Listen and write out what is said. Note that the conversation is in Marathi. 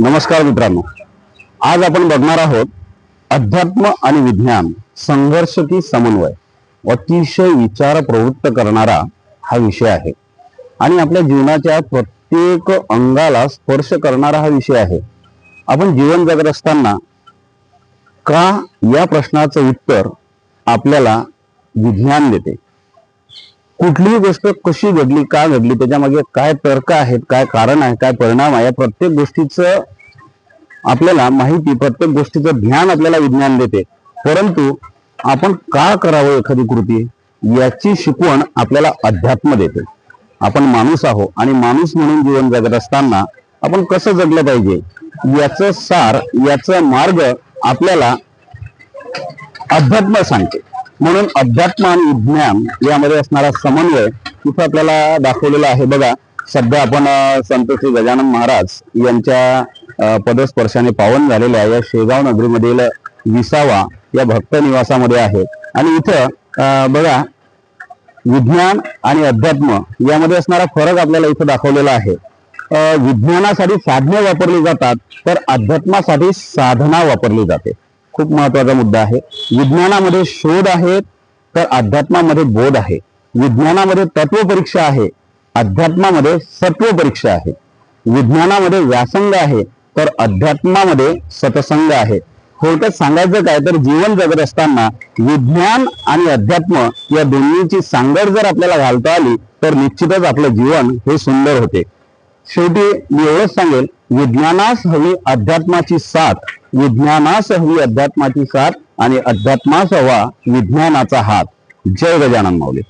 नमस्कार मित्रांनो. आज आपण बघणार आहोत अध्यात्म आणि विज्ञान संघर्ष की समन्वय अतिशय विचार प्रवृत्त करणारा हा विषय आहे. आणि आपल्या जीवनाच्या प्रत्येक अंगाला स्पर्श करणारा हा विषय आहे. आपण जीवन जगत असताना का या प्रश्नाचं उत्तर आपल्याला विज्ञान देते? कुठलीही गोष्ट कशी घडली का घडली त्याच्यामागे काय तर्क आहेत काय कारण आहे काय परिणाम आहे या प्रत्येक गोष्टीचं आपल्याला माहिती प्रत्येक गोष्टीचं ज्ञान आपल्याला विज्ञान देते. परंतु आपण का करावं एखादी कृती? याची शिकवण आपल्याला अध्यात्म देते. आपण माणूस आहो आणि माणूस म्हणून जीवन जगत असताना आपण कसं जगलं पाहिजे? याचं सार याचा मार्ग आपल्याला अध्यात्म सांगते. म्हणून अध्यात्म आणि विज्ञान यामध्ये असणारा समन्वय तिथं आपल्याला दाखवलेला आहे. बघा सध्या आपण संत श्री गजानन महाराज यांच्या पदस्पर्शाने पावन झालेल्या या शेगाव नगरीमधील विसावा या भक्त निवासामध्ये आहे. आणि इथं बघा विज्ञान आणि अध्यात्म यामध्ये असणारा फरक आपल्याला इथं दाखवलेला आहे. विज्ञानासाठी साधने वापरली जातात तर अध्यात्मासाठी साधना वापरली जाते. खूप महत्त्वाचा मुद्दा आहे. विज्ञानामध्ये शोध आहे तर अध्यात्मामध्ये बोध आहे. विज्ञानामध्ये तत्व परीक्षा आहे अध्यात्मामध्ये सत्व परीक्षा आहे. विज्ञानामध्ये व्यासंग आहे तर अध्यात्मामध्ये सतसंग आहे. थोडक्यात सांगायचं काय तर जीवन जगत असताना विज्ञान आणि अध्यात्म या दोन्हीची सांगड जर आपल्याला घालता आली तर निश्चितच आपलं जीवन हे सुंदर होते. शेवटी मी एवढंच सांगेल विज्ञानास हवी अध्यात्माची साथ. विज्ञानास हवी अध्यात्माची साथ आणि अध्यात्मास हवा विज्ञानाचा हात. जय गजानन माऊली.